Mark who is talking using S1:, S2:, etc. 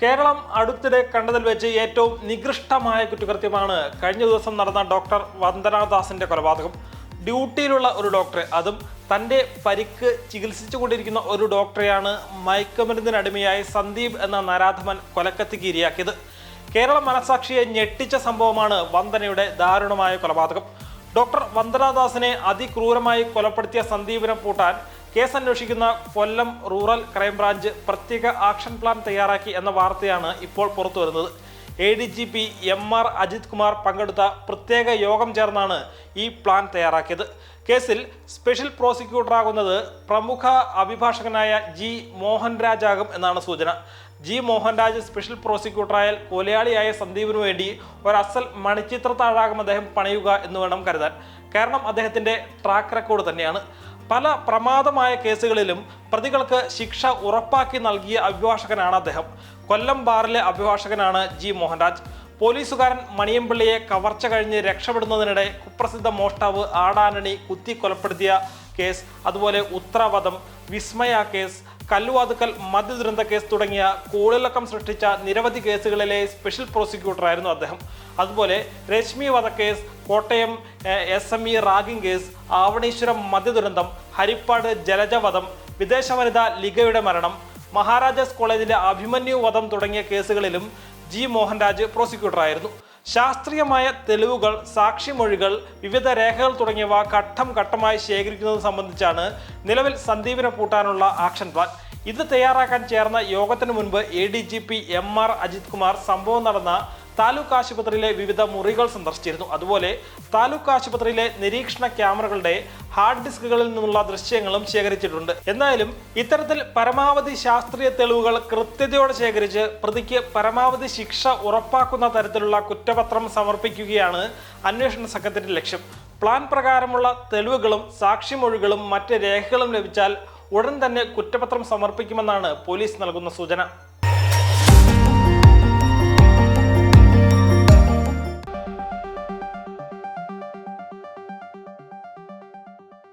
S1: കേരളം അടുത്തിടെ കണ്ടതിൽ വെച്ച് ഏറ്റവും നികൃഷ്ടമായ കുറ്റകൃത്യമാണ് കഴിഞ്ഞ ദിവസം നടന്ന ഡോക്ടർ വന്ദനാദാസിന്റെ കൊലപാതകം. ഡ്യൂട്ടിയിലുള്ള ഒരു ഡോക്ടറെ അതും തന്റെ പരിക്ക് ചികിത്സിച്ചുകൊണ്ടിരിക്കുന്ന ഒരു ഡോക്ടറെയാണ് മയക്കുമരുന്നിനടിമയായി സന്ദീപ് എന്ന നരാധമൻ കൊലക്കത്തിക്ക് ഇരയാക്കിയത് കേരള മനസാക്ഷിയെ ഞെട്ടിച്ച സംഭവമാണ് വന്ദനയുടെ ദാരുണമായ കൊലപാതകം. ഡോക്ടർ വന്ദനാദാസിനെ അതിക്രൂരമായി കൊലപ്പെടുത്തിയ സന്ദീപിനെ പൂട്ടാൻ കേസ് അന്വേഷിക്കുന്ന കൊല്ലം റൂറൽ ക്രൈംബ്രാഞ്ച് പ്രത്യേക ആക്ഷൻ പ്ലാൻ തയ്യാറാക്കി എന്ന വാർത്തയാണ് ഇപ്പോൾ പുറത്തുവരുന്നത്. A D G P M R Ajith Kumar പങ്കെടുത്ത പ്രത്യേക യോഗം ചേർന്നാണ് ഈ പ്ലാൻ തയ്യാറാക്കിയത്. കേസിൽ സ്പെഷ്യൽ പ്രോസിക്യൂട്ടറാകുന്നത് പ്രമുഖ അഭിഭാഷകനായ ജി മോഹൻ രാജാകും എന്നാണ് സൂചന. ജി മോഹൻരാജ് സ്പെഷ്യൽ പ്രോസിക്യൂട്ടറായാൽ കൊലയാളിയായ സന്ദീപിനു വേണ്ടി ഒരു അസൽ മണിച്ചിത്രത്താഴാകും അദ്ദേഹം പണിയുക എന്ന് വേണം കരുതാൻ. കാരണം അദ്ദേഹത്തിന്റെ ട്രാക്ക് റെക്കോർഡ് തന്നെയാണ്. പല പ്രമാദമായ കേസുകളിലും പ്രതികൾക്ക് ശിക്ഷ ഉറപ്പാക്കി നൽകിയ അഭിഭാഷകനാണ് അദ്ദേഹം. കൊല്ലം ബാറിലെ അഭിഭാഷകനാണ് ജി മോഹൻരാജ് പോലീസുകാരൻ മണിയമ്പിള്ളിയെ കവർച്ച കഴിഞ്ഞ് രക്ഷപ്പെടുന്നതിനിടെ കുപ്രസിദ്ധ മോഷ്ടാവ് ആടാനണി കുത്തി കൊലപ്പെടുത്തിയ കേസ് അതുപോലെ ഉത്തരവധം വിസ്മയ കേസ് കല്ലുവാതുക്കൽ മദ്യദുരന്ത കേസ് തുടങ്ങിയ കൂളിളക്കം സൃഷ്ടിച്ച നിരവധി കേസുകളിലെ സ്പെഷ്യൽ പ്രോസിക്യൂട്ടറായിരുന്നു അദ്ദേഹം. അതുപോലെ Rashmi വധക്കേസ് Kottayam S M E ragging case Avaneeswaram മദ്യദുരന്തം Harippad ജലജവധം വിദേശ വനിത ലിഗയുടെ മരണം മഹാരാജാസ് കോളേജിലെ അഭിമന്യു വധം തുടങ്ങിയ കേസുകളിലും ജി മോഹൻരാജ് പ്രോസിക്യൂട്ടറായിരുന്നു ശാസ്ത്രീയമായ തെളിവുകൾ സാക്ഷിമൊഴികൾ വിവിധ രേഖകൾ തുടങ്ങിയവ ഘട്ടം ഘട്ടമായി ശേഖരിക്കുന്നത് സംബന്ധിച്ചാണ് നിലവിൽ സന്ദീപിനെ പൂട്ടാനുള്ള ആക്ഷൻ പ്ലാൻ. ഇത് തയ്യാറാക്കാൻ ചേർന്ന യോഗത്തിന് മുൻപ് A D G P M R Ajith Kumar സംഭവം നടന്ന താലൂക്ക് ആശുപത്രിയിലെ വിവിധ മുറികൾ സന്ദർശിച്ചിരുന്നു. അതുപോലെ താലൂക്ക് ആശുപത്രിയിലെ നിരീക്ഷണ ക്യാമറകളുടെ ഹാർഡ് ഡിസ്കുകളിൽ നിന്നുള്ള ദൃശ്യങ്ങളും ശേഖരിച്ചിട്ടുണ്ട്. എന്നാലും ഇത്തരത്തിൽ പരമാവധി ശാസ്ത്രീയ തെളിവുകൾ കൃത്യതയോടെ ശേഖരിച്ച് പ്രതിക്ക് പരമാവധി ശിക്ഷ ഉറപ്പാക്കുന്ന തരത്തിലുള്ള കുറ്റപത്രം സമർപ്പിക്കുകയാണ് അന്വേഷണ സംഘത്തിന്റെ ലക്ഷ്യം. പ്ലാൻ പ്രകാരമുള്ള തെളിവുകളും സാക്ഷിമൊഴികളും മറ്റ് രേഖകളും ലഭിച്ചാൽ ഉടൻ തന്നെ കുറ്റപത്രം സമർപ്പിക്കുമെന്നാണ് പോലീസ് നൽകുന്ന സൂചന.